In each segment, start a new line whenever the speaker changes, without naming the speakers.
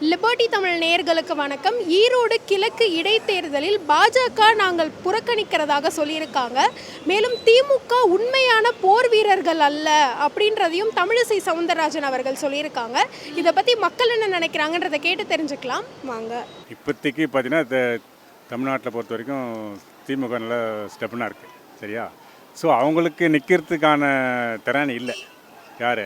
Liberty Tamil நேயர்களுக்கு வணக்கம். ஈரோடு கிழக்கு இடைத்தேர்தலில் பாஜக நாங்கள் புறக்கணிக்கிறதாக சொல்லியிருக்காங்க. மேலும் திமுக உண்மையான போர் வீரர்கள் அல்ல அப்படின்றதையும் தமிழிசை சவுந்தரராஜன் அவர்கள் சொல்லியிருக்காங்க. இதை பற்றி மக்கள் என்ன நினைக்கிறாங்கன்றதை கேட்டு தெரிஞ்சுக்கலாம். வாங்க.
இப்போதைக்கு பார்த்தீங்கன்னா தமிழ்நாட்டில் பொறுத்த வரைக்கும் திமுக நல்ல ஸ்டெப்னாக இருக்குது சரியா? ஸோ அவங்களுக்கு நிற்கிறதுக்கான திறன் இல்லை. யார்?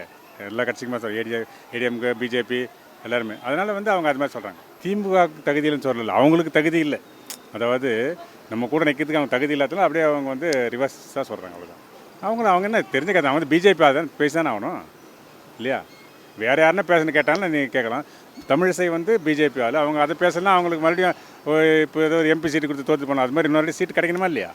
எல்லா கட்சிக்குமே சொல் ஏடிஏ ஏடிஎம்கே பிஜேபி எல்லாருமே. அதனால் வந்து அவங்க அது மாதிரி சொல்கிறாங்க திமுக தகுதியில்னு சொல்லலை. அவங்களுக்கு தகுதி இல்லை. அதாவது நம்ம கூட நிற்கிறதுக்கு அவங்க தகுதி இல்லாதனால அப்படியே அவங்க வந்து ரிவர்ஸாக சொல்கிறாங்க அவ்வளோதான் அவங்களும் அவங்க என்ன தெரிஞ்சுக்காது? அவங்க வந்து பிஜேபி அதான் பேசிதானே ஆகணும். இல்லையா? வேறு யாருன்னா பேசணும்னு கேட்டாலும் நீங்கள் கேட்கலாம். தமிழிசை வந்து பிஜேபி ஆள். அவங்க அதை பேசலாம் அவங்களுக்கு மறுபடியும் இப்போ ஏதோ ஒரு எம்பி சீட்டு கொடுத்து தோற்று போனோம் அது மாதிரி இன்னொரு சீட்டு கிடைக்கணுமா இல்லையா?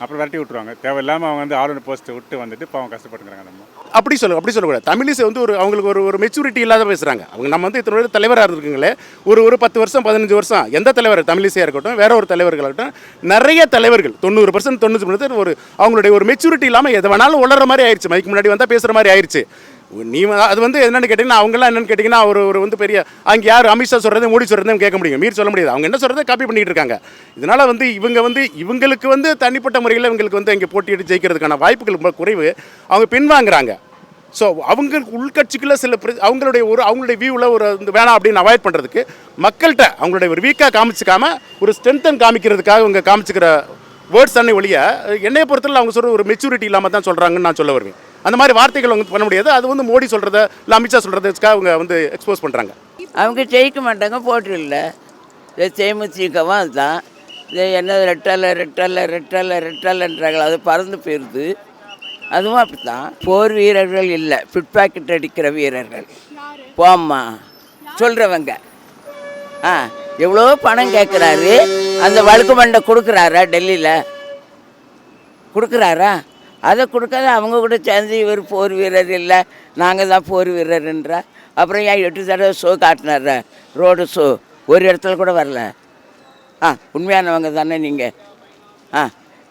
அப்புறம் விரட்டி விட்ருவாங்க தேவையில்லாமல் அவங்க வந்து ஆளுநர் போஸ்ட்டை விட்டு வந்துட்டு பாவம் கஷ்டப்பட்டுக்கிறாங்க நம்ம.
அப்படி சொல்ல அப்படி சொல்லக்கூடாது. தமிழிசை வந்து ஒரு அவங்களுக்கு ஒரு ஒரு மெச்சூரிட்டி இல்லாத பேசுகிறாங்க அவங்க நம்ம வந்து இத்தனை தலைவராக இருக்குங்களே ஒரு ஒரு பத்து வருஷம் பதினஞ்சு வருஷம் எந்த தலைவர் தமிழிசையாக இருக்கட்டும் வேற ஒரு தலைவர்களாக இருக்கட்டும் நிறைய தலைவர்கள் தொண்ணூறு பர்சன்ட் தொண்ணூற்றி பர்சன்ட் ஒரு அவங்களுடைய ஒரு மெச்சூரிட்டி இல்லாமல் எதை வேணாலும் உளற மாதிரி ஆயிடுச்சு. மைக்கு முன்னாடி வந்தால் பேசுகிற மாதிரி ஆயிடுச்சு. நீ அது வந்து என்னென்னு கேட்டிங்கன்னா அவங்களாம் என்னென்னு கேட்டிங்கன்னா ஒரு ஒரு வந்து பெரிய அங்கே யார் அமித்ஷா சொல்கிறது மோடி சொல்கிறதும் கேட்க முடியும். மீறி சொல்ல முடியாது. அவங்க என்ன சொல்கிறத காப்பி பண்ணிகிட்டு இருக்காங்க. இதனால் வந்து இவங்க வந்து இவங்களுக்கு வந்து தனிப்பட்ட முறையில் இவங்களுக்கு வந்து இங்கே போட்டியிட்டு ஜெயிக்கிறதுக்கான வாய்ப்புகள் ரொம்ப குறைவு. அவங்க பின்வாங்குறாங்க. ஸோ அவங்களுக்கு உள்கட்சிக்குள்ளே சில பிர- அவங்களுடைய ஒரு அவங்களுடைய வியூவில் ஒரு வேணாம் அப்படின்னு அவாய்ட் பண்ணுறதுக்கு மக்கள்கிட்ட அவங்களுடைய ஒரு வீக்காக காமிச்சிக்காம ஒரு ஸ்ட்ரென்த்தன் காமிக்கிறதுக்காக இவங்க காமிச்சிக்கிற வேர்ட்ஸ் அன்னை ஒழிய என்னைய பொறுத்தவரை அவங்க சொல்கிற ஒரு மெச்சூரிட்டி இல்லாமல் தான் சொல்கிறாங்கன்னு நான் சொல்ல வருவேன். அந்த மாதிரி வார்த்தைகள் அவங்க பண்ண முடியாது. அது வந்து மோடி சொல்கிறத இல்லை அமித்ஷா சொல்கிறதுக்காக அவங்க வந்து எக்ஸ்போஸ் பண்ணுறாங்க
அவங்க ஜெயிக்க மாட்டாங்க போட்டு இல்லை இது தேமுதிகவும் அதுதான் இது என்ன ரெட்டலை ரெட்டலை ரெட்டலை ரெட்டலைன்றாங்களா அது பறந்து போயிடுது அதுவும் அப்படித்தான். போர் வீரர்கள் இல்லை பிட்பாக்கெட் அடிக்கிற வீரர்கள். போம்மா சொல்கிறவங்க ஆ எவ்வளோ பணம் கேட்குறாரு அந்த வழுக்கு மண்டை கொடுக்குறாரா டெல்லியில்? கொடுக்குறாரா? அதை கொடுக்காத அவங்க கூட சேர்ந்து இவர் போர் வீரர் இல்லை நாங்கள் தான் போர் வீரர்ன்றா. அப்புறம் ஏன் எட்டு தடவை ஷோ காட்டினார் ரோடு ஷோ ஒரு இடத்துல கூட வரல. ஆ உண்மையானவங்க தானே நீங்கள் ஆ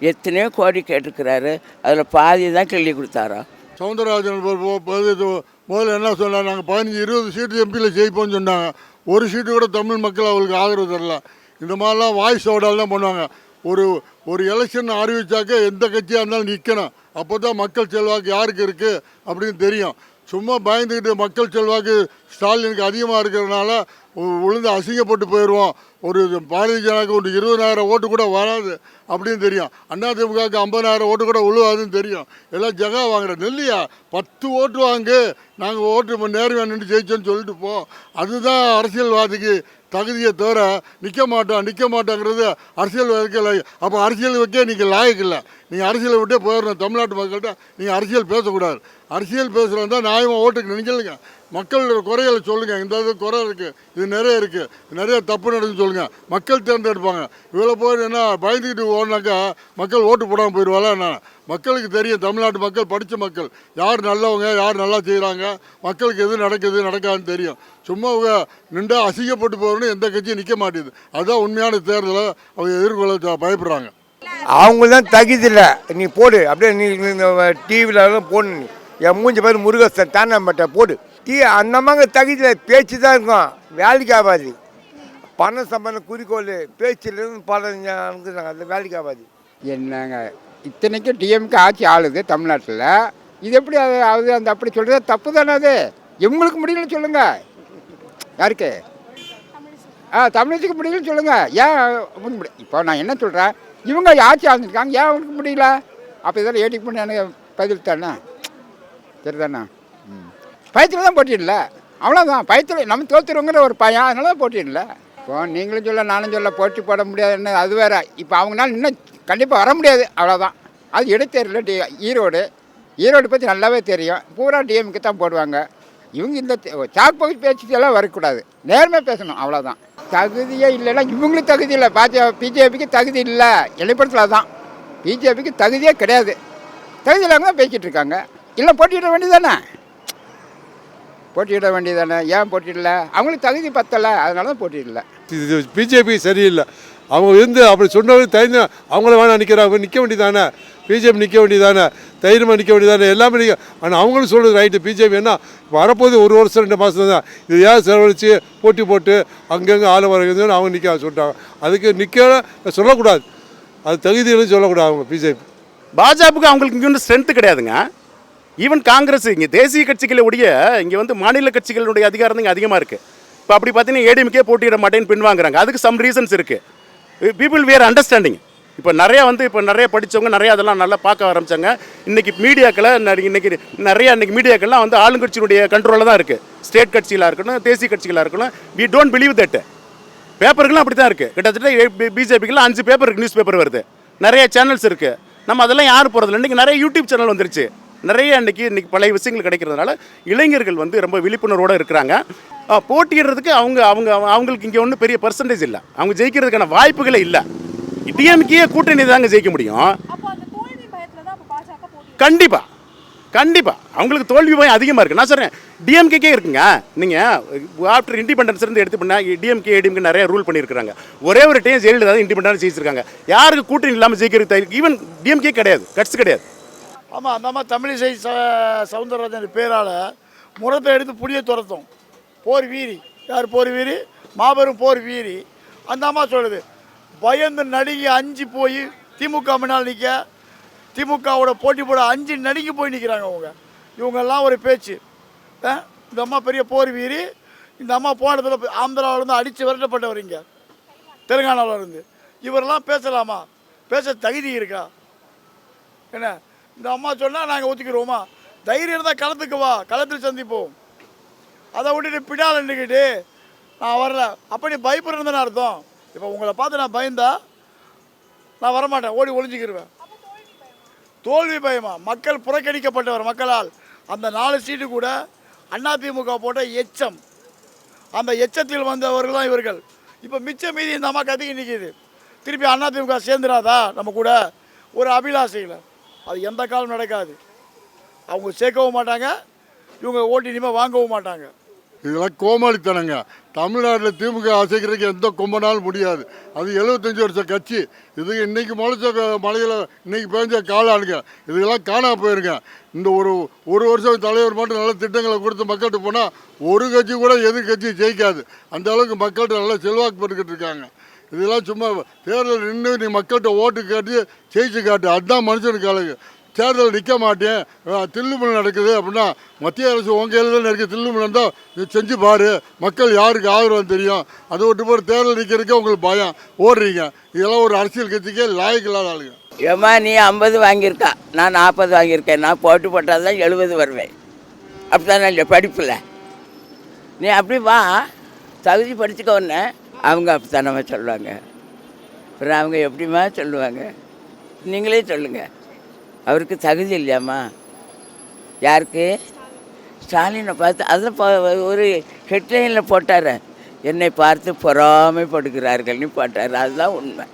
எத்தனையோ கோடி கேட்டிருக்கிறாரு. அதில் பாதி தான் கிள்ளி கொடுத்தாரோ?
சவுந்தரராஜன் முதல்ல என்ன சொன்னார்? நாங்கள் பதினஞ்சு இருபது சீட்டு எம்பியில் ஜெயிப்போம்னு சொன்னாங்க. ஒரு சீட்டு கூட தமிழ் மக்கள் அவங்களுக்கு ஆதரவு தரல. இந்த மாதிரிலாம் வாய்ஸ் ஓடால் தான் பண்ணுவாங்க. ஒரு ஒரு எலெக்ஷன் அறிவிச்சாக்க எந்த கட்சியாக இருந்தாலும் நிற்கணும் அப்போ தான் மக்கள் செல்வாக்கு யாருக்கு இருக்குது அப்படின்னு தெரியும். சும்மா பயந்துக்கிட்டு மக்கள் செல்வாக்கு ஸ்டாலினுக்கு அதிகமாக இருக்கிறதுனால விழுந்து அசிங்கப்பட்டு போயிடுவோம் ஒரு பாரதிய ஜனதாக்கு ஒரு இருபதாயிரம் ஓட்டு கூட வராது அப்படின்னு தெரியும். அதிமுகவுக்கு ஐம்பதாயிரம் ஓட்டு கூட விழுவாதுன்னு தெரியும். எல்லாம் ஜகா வாங்குற நெல்லியா பத்து ஓட்டு வாங்கு. நாங்கள் ஓட்டு நேரம் நின்று ஜெயிச்சோன்னு சொல்லிட்டு போ. அதுதான் அரசியல்வாதிக்கு தகுதியை தவிர நிற்க மாட்டோம் நிற்க மாட்டோங்கிறது அரசியல் வைக்கல அப்போ அரசியல் வைக்க நீங்கள் லாயக்கு இல்லை. நீங்கள் அரசியலை விட்டே போயிடணும். தமிழ்நாட்டு மக்கள்கிட்ட நீங்கள் அரசியல் பேசக்கூடாது. அரசியல் பேசுகிறதா நியாயமாக ஓட்டுக்கு நினைக்கலுங்க. மக்களோட குறைகளை சொல்லுங்கள் இந்த இது குறை இருக்குது இது நிறைய இருக்குது நிறைய தப்பு நடக்குதுன்னு சொல்லுங்கள் மக்கள் தேர்ந்தெடுப்பாங்க இவ்வளோ போய் என்ன பயந்துக்கிட்டு ஓடினாக்கா மக்கள் ஓட்டு போடாமல் போயிடுவாளா என்ன? மக்களுக்கு தெரியும். தமிழ்நாட்டு மக்கள் படித்த மக்கள். யார் நல்லவங்க யார் நல்லா செய்கிறாங்க மக்களுக்கு எது நடக்குது நடக்காதுன்னு தெரியும். சும்மா அவங்க நின்றா அசிங்கப்பட்டு போகணும்னு எந்த கட்சியும் நிற்க மாட்டேது அதுதான் உண்மையான தேர்தலை அவங்க எதிர்கொள்ள த- பயப்படுறாங்க.
அவங்க தான் தகுதி நீ போடு. அப்படியே நீ டிவியில் போடு. என் மூஞ்சி பேர் முருகேசன் தானம்பட்ட போடு. டீ அந்த தகுதியில் பேச்சு தான் இருக்கும். வேலைக்கு ஆகாது. பணம் சம்பந்த குறிக்கோள் பேச்சிலிருந்து பணம் அந்த வேலைக்கு ஆகாது.
என்னங்க இத்தனைக்கும் டிஎம்கே ஆட்சி ஆளுது தமிழ்நாட்டில். இது எப்படி அது அது அந்த அப்படி சொல்கிறது தப்பு தானே அது? எங்களுக்கு முடியலன்னு சொல்லுங்கள் யாருக்கு? ஆ தமிழகத்துக்கு முடியலன்னு சொல்லுங்கள் ஏன் உங்களுக்கு முடியும் இப்போ நான் என்ன சொல்கிறேன் இவங்க ஆட்சி ஆழ்ந்துருக்காங்க ஏன் அவங்களுக்கு முடியல? அப்போ இதெல்லாம் ஏடிக்கு பண்ணி எனக்கு பதில் தானே? சரிதானே ம். பயத்தில் தான் போட்டியிடல. அவ்வளோதான் பயத்தில் நம்ம தோத்துருவோங்கிற ஒரு பயம். அதனால தான் போட்டியிடல. இப்போ நீங்களும் சொல்ல நானும் சொல்ல போட்டி போட முடியாதுன்னு அது வேற. இப்போ அவங்களால இன்னும் கண்டிப்பாக வர முடியாது. அவ்வளோதான் அது இடைத்தேர்தல டி ஈரோடு. ஈரோடு பற்றி நல்லாவே தெரியும். பூரா டிஎம்க்கு தான் போடுவாங்க. இவங்க இந்த சாக் பகுதி பேச்சுக்கெல்லாம் வரக்கூடாது. நேர்மையாக பேசணும் அவ்வளோதான் தகுதியே இல்லைன்னா இவங்களுக்கு தகுதி இல்லை. பாஜ பிஜேபிக்கு தகுதி இல்லை. இடைப்படத்தில் தான் பிஜேபிக்கு தகுதியே கிடையாது. தகுதி இல்லாமல் தான் பேசிகிட்டு இருக்காங்க. இல்லை போட்டியிட வேண்டியதானே போட்டியிட வேண்டியதானே? ஏன் போட்டியிடல? அவங்களுக்கு தகுதி பத்தலை அதனால தான் போட்டியிடல.
இது பிஜேபி சரியில்லை. அவங்க இருந்து அப்படி சொன்னவங்க தைரியம் அவங்கள வேணாம் நிற்கிறாங்க நிற்க வேண்டியதானே? பிஜேபி நிற்க வேண்டியதானே? தைரியமாக நிற்க வேண்டியதானே? எல்லாமே நிற்க ஆனால் அவங்களும் சொல்கிறது ரைட்டு பிஜேபி என்ன வரப்போது ஒரு வருஷம் ரெண்டு மாதம் தான். இது ஏன் செலவழித்து போட்டி போட்டு அங்கங்கே ஆள் வரதுன்னு அவங்க நிற்க சொல்லிட்டாங்க அதுக்கு நிற்க சொல்லக்கூடாது. அது தகுதிகளும் சொல்லக்கூடாது அவங்க பிஜேபி.
பாஜகவுக்கு அவங்களுக்கு இங்கே ஒன்றும் ஸ்ட்ரென்த்து கிடையாதுங்க. ஈவன் காங்கிரஸ் இங்கே தேசிய கட்சிகளுடைய இங்கே வந்து மாநில கட்சிகளுடைய அதிகாரம் இங்கே அதிகமாக இருக்குது இப்போ அப்படி பார்த்தீங்கன்னா ஏடிஎம்கே போட்டியிட மாட்டேன்னு பின்வாங்குறாங்க. அதுக்கு சம் ரீசன்ஸ் இருக்குது பீப்புள் வேர் அண்டர்ஸ்டாண்டிங் இப்போ நிறையா வந்து இப்போ நிறைய படித்தவங்க நிறையா அதெல்லாம் நல்லா பார்க்க ஆரம்பிச்சாங்க. இன்றைக்கி மீடியாக்களை இன்றைக்கி நிறைய இன்றைக்கி மீடியாக்கள்லாம் வந்து ஆளுங்கட்சியினுடைய கண்ட்ரோலில் தான் இருக்குது ஸ்டேட் கட்சிகளாக இருக்கட்டும் தேசிய கட்சிகளாக இருக்கட்டும் வி டோன்ட் பிலீவ் தட் பேப்பர்களும் அப்படி தான் இருக்குது கிட்டத்தட்ட பிஜேபிக்கெல்லாம் அஞ்சு பேப்பர் இருக்குது நியூஸ் பேப்பர் வருது. நிறைய சேனல்ஸ் இருக்குது நம்ம அதெல்லாம் யார் போகிறதில்ல இன்றைக்கி நிறைய யூடியூப் சேனல் வந்துருச்சு. நிறைய இன்றைக்கி இன்றைக்கி பழைய விஷயங்கள் கிடைக்கிறதுனால இளைஞர்கள் வந்து ரொம்ப விழிப்புணர்வோடு இருக்கிறாங்க. போட்டியிடுறதுக்கு அவங்க அவங்க அவங்களுக்கு இங்கே ஒன்றும் பெரிய பர்சன்டேஜ் இல்லை. அவங்க ஜெயிக்கிறதுக்கான வாய்ப்புகளே இல்லை. டிஎம்கே கூட்டணி தாங்க ஜெயிக்க முடியும். கண்டிப்பாக கண்டிப்பாக அவங்களுக்கு தோல்வி பயம் அதிகமாக இருக்குது நான் சொல்கிறேன் டிஎம்கேக்கே இருக்குங்க. நீங்கள் ஆஃப்டர் இண்டிபெண்டன்ஸ் இருந்து எடுத்து பண்ணால் டிஎம்கே ஏடிஎம்கே நிறைய ரூல் பண்ணியிருக்காங்க ஒரே ஒரு டைம் ஜெயலலிதா தான் இண்டிபெண்டன்ஸ் ஜெயிச்சிருக்காங்க. யாருக்கு கூட்டணி இல்லாமல் ஜெயிக்கிறது ஈவன் டிஎம்கே கிடையாது. கட்ஸ் கிடையாது.
ஆமாம் அந்த மாதிரி தமிழிசை ச சவுந்தரராஜன் பேரால் முரத்தை எடுத்து புளியை துரத்தும். போர் வீரி. யார் போர் வீரி? மாபெரும் போர் வீரி. அந்த அம்மா சொல்லுது பயந்து நடுங்கி அஞ்சு போய் திமுக முன்னால் நிற்க திமுகவோட போட்டி போட அஞ்சு நடுங்கி போய் நிற்கிறாங்க அவங்க. இவங்கெல்லாம் ஒரு பேச்சு. இந்த அம்மா பெரிய போர் வீரி. இந்த அம்மா போனதில் ஆந்திராவில் இருந்து அடித்து விரட்டப்பட்டவர் இங்கே. தெலுங்கானாவில் இருந்து. இவரெல்லாம் பேசலாமா? பேச தகுதி இருக்கா? என்ன? இந்த அம்மா சொன்னால் நாங்கள் ஒத்துக்கிடுவோமா தைரியம் இருந்தால் களத்துக்கு வா களத்தில் சந்திப்போம். அதை விட்டுட்டு பின்னால் நின்றுக்கிட்டு நான் வரல. அப்போ நீ பயப்படுறதுன்னு அர்த்தம். இப்போ உங்களை பார்த்து நான் பயந்தா நான் வரமாட்டேன். ஓடி ஒளிஞ்சிக்கிருவேன். தோல்வி பயமா? மக்கள் புறக்கணிக்கப்பட்டவர் மக்களால். அந்த நாலு சீட்டு கூட அதிமுக போட்ட எச்சம். அந்த எச்சத்தில் வந்தவர்கள் தான் இவர்கள். இப்போ மிச்சம் மீதி இந்த அம்மா கத்திக்கு நிற்கிது திருப்பி அதிமுக சேர்ந்துடாதா? நம்ம கூட ஒரு அபிலாஷையில் அது எந்த காலம் நடக்காது. அவங்க சேர்க்கவும் மாட்டாங்க இவங்க ஓட்டு இனிமேல் வாங்கவும் மாட்டாங்க.
இதெல்லாம் கோமாளித்தனங்க. தமிழ்நாட்டில் திமுக அசைக்கிறதுக்கு எந்த கொம்பனாலும் முடியாது. அது எழுபத்தஞ்சி வருஷம் கட்சி. இது இன்னைக்கு முளைச்ச மலையில் இன்றைக்கி இன்னைக்கு பேஞ்ச காலாளுங்க இதுக்கெல்லாம் காணாமல் போயிருங்க. இந்த ஒரு ஒரு வருஷம் தலைவர் மட்டும் நல்ல திட்டங்களை கொடுத்து மக்கள்கிட்ட போனால் ஒரு கட்சி கூட எதிர்கட்சி ஜெயிக்காது. அந்த அளவுக்கு மக்கள்கிட்ட நல்லா செல்வாக்கு பெற்றுக்கிட்டு இருக்காங்க. இதெல்லாம் சும்மா தேர்தல் நின்று நீ மக்கள்கிட்ட ஓட்டு கேட்டு ஜெயிச்சு காட்டு. அதுதான் மனுஷனுக்கு அழகு. தேர்தல் நிற்க மாட்டேன். அஹ் நடக்குது அப்படின்னா மத்திய அரசு உங்கள் கையில் தான் இருக்குது இருந்தால் நீ செஞ்சு பாரு. மக்கள் யாருக்கு ஆதரவு தெரியும். அதை விட்டு போட்டு தேர்தல் நிற்கிறதுக்கே உங்களுக்கு பயம். ஓடுறீங்க. இதெல்லாம் ஒரு அரசியல் கட்சிக்கே லாயக்கு இல்லாத ஆளுங்க.
ஏம்மா நீ ஐம்பது வாங்கியிருக்கா? நான் நாற்பது வாங்கியிருக்கேன். நான் போட்டு போட்டால் தான் எழுபது வருவேன். அப்படி தான் நான் படிப்பில். நீ அப்படி வா. தகுதி படிச்சுக்க உடனே அவங்க அப்படித்தானம்மா சொல்லுவாங்க. அப்புறம் அவங்க எப்படிம்மா சொல்லுவாங்க? நீங்களே சொல்லுங்கள் அவருக்கு தகுதி இல்லையாம்மா? யாருக்கு? ஸ்டாலினை பார்த்து அதில் ஒரு ஹெட்லைனில் போட்டார். என்னை பார்த்து பொறாமைப்படுகிறார்கள்னு போட்டார். அதுதான் உண்மை.